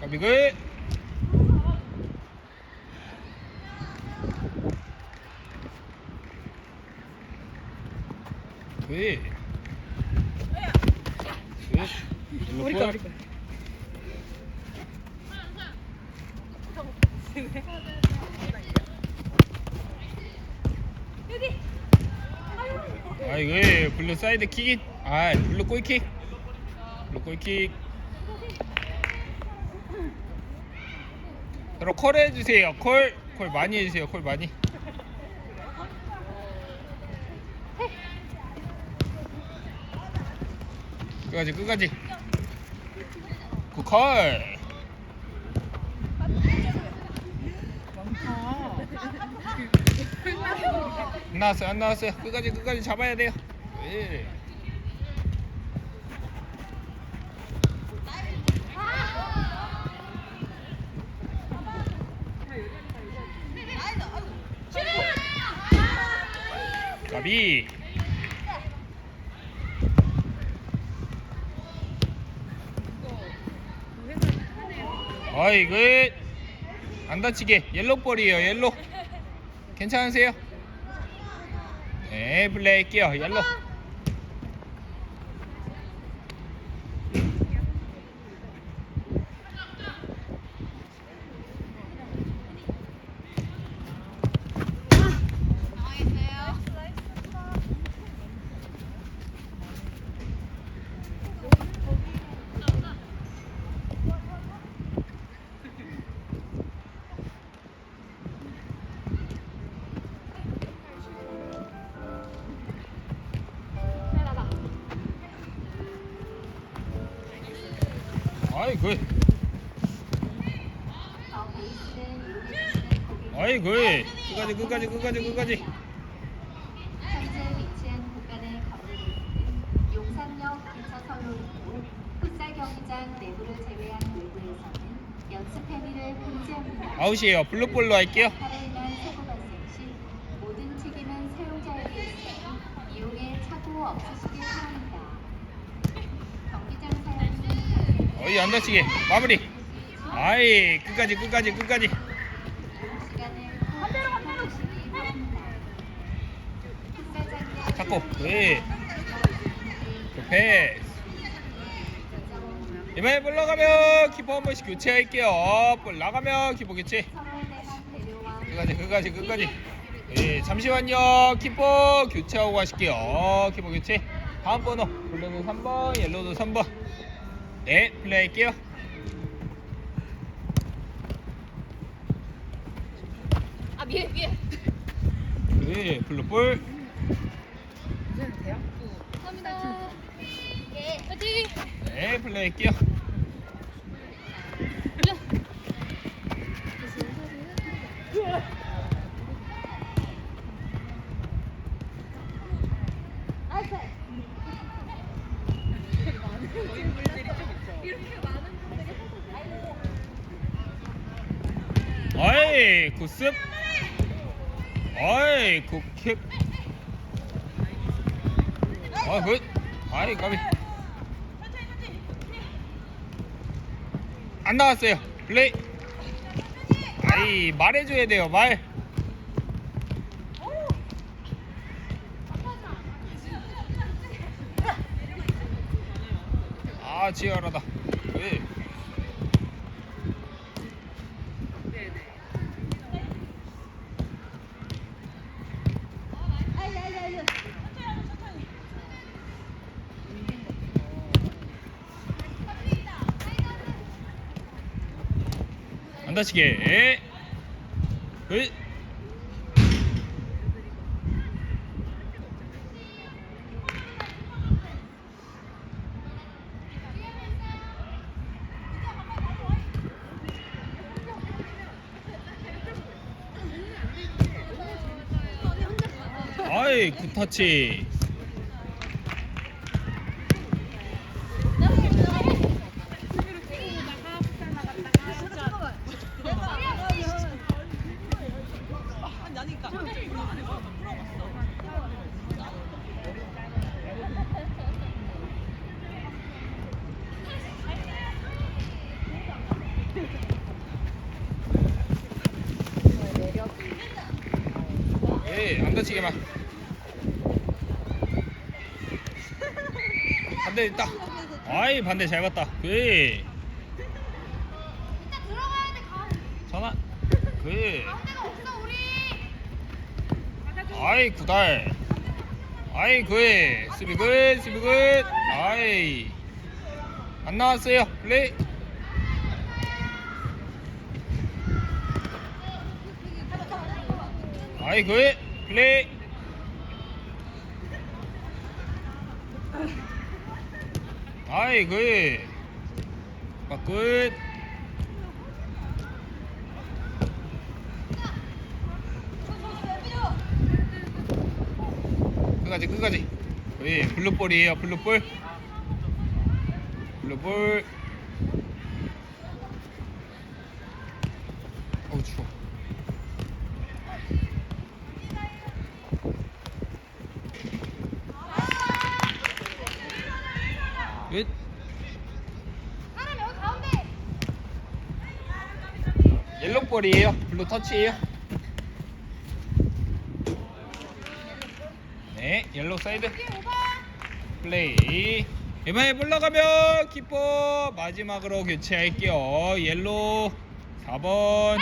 까비 굿 일로 우리 거 볼. 우리 거. 아 이거 블루 사이드 킥. 아 블루 골킥. 블루 골킥. 여러분 콜 해주세요. 콜. 콜 많이 해주세요. 콜 많이. 끝까지 끝까지. 그 콜. 안 나왔어요. 안 나왔어요. 끝까지 끝까지 잡아야 돼요. 예. 까비. 어이 굿안 다치게. 옐로 볼이에요 옐로 괜찮으세요? 네 할게요. 옐로 아이. 굿 아이. 굿 끝까지 끝까지 끝까지 끝까지. 아웃이에요. 블루볼로 할게요. 모든 책임은 사용자에게 있으니 이용에 착오 없으시길 바랍니다. 어이 안 다치게. 마무리. 아이 끝까지 끝까지 끝까지. 잡고. 굿 패스. 이번에 볼 나가면 키퍼 한 번씩 교체할게요. 볼 나가면 키퍼 교체. 끝까지 끝까지 끝까지. 예, 잠시만요. 키퍼 교체하고 가실게요. 키퍼 교체. 다음 번호. 블루는 3번 옐로도 3번 네 플레이 할게요 아 위에 위에. 네 블루볼. 감사합니다. 예! 네 플레이 할게요 나이스! 어이 굿습. 어이 굿킥 어굿 아이 까비. 안 나왔어요. 플레이. 아이 말해줘야 돼요 말. 아 치열하다 왜 아이, 아이, 아이. 안 다치게. 굿 아이 굿터치 다치게만 반대 있다. 아이 반대 잘 봤다. 그. 가. 전화. 그 우리. 아이 구달. 아이 그에 수비 굿 수비 굿 아이. 안 나왔어요. 플레이. 아이 그에 플레이 아이 그에 굿 끝까지 끝까지. 예, 블루볼이에요 블루볼. 블루볼 어우 추워 끝 사람 여기 가운데. 옐로볼이에요? 블루 터치예요? 네 옐로 사이드. 플레이. 이번에 올라가면 키퍼 마지막으로 교체할게요. 옐로 4번.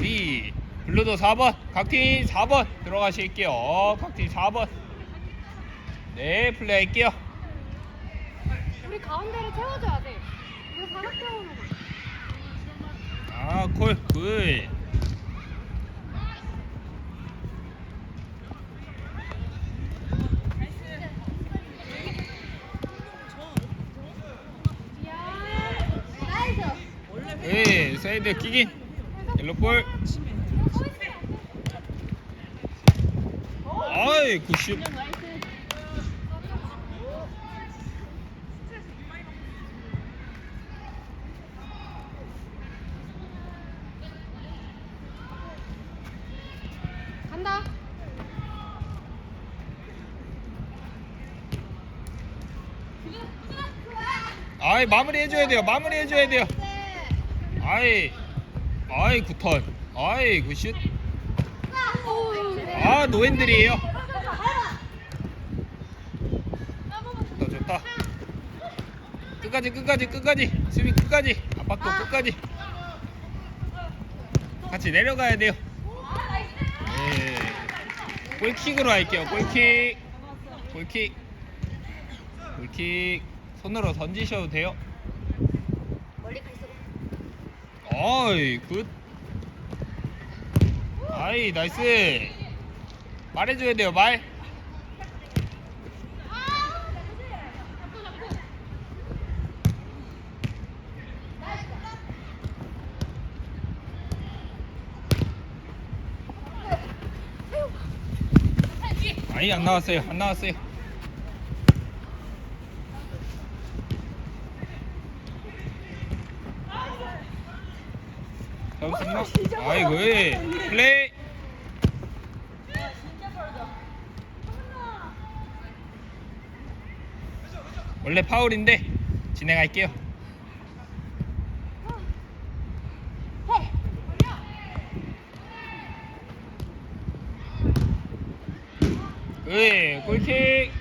B 블루도 4번. 각팀 4번 들어가실게요. 각팀 4번. 네 플레이 할게요 우리 가운데를 채워줘야 돼. 이거 채우는 거. 아콜굿 나이스. 네 사이드 끼긴 옐로볼 아이 굿슛 간다. 아이 마무리 해줘야 돼요. 마무리 해줘야 돼요. 아이 아이 굿턴. 아이 굿슛. 아 노핸들이에요. 좋다 좋다. 끝까지 끝까지 끝까지. 수비 끝까지. 압박도 끝까지. 같이 내려가야 돼요. 네. 골킥으로 할게요. 골킥. 골킥. 골킥 손으로 던지셔도 돼요. 멀리 가 있어. 어이 굿. 아이 나이스. 말해줘야 돼요 말. 아니 안 나왔어요 안 나왔어요 잡았습니다 아이고 플레이 원래 파울인데 진행할게요 네, 골킥.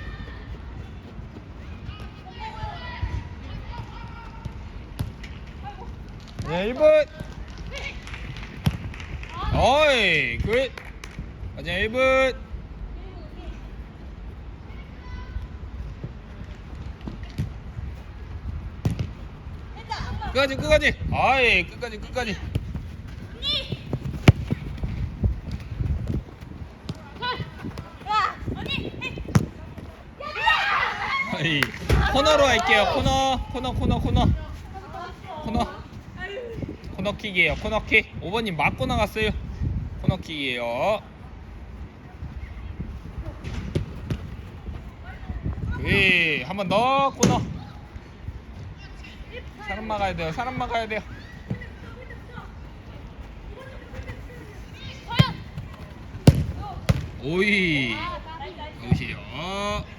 네, 1분. 어이, 굿. 마지막 1분. 끝까지 끝까지. 아이 끝까지 끝까지. 아이 코너로 할게요. 코너 코너 코너 코너. 코너. 코너킥이에요. 코너킥. 5번님 맞고 나갔어요 코너킥이에요. 예, 한번 더 코너 사람 막아야 돼요 사람 막아야 돼요. 오이. 여기요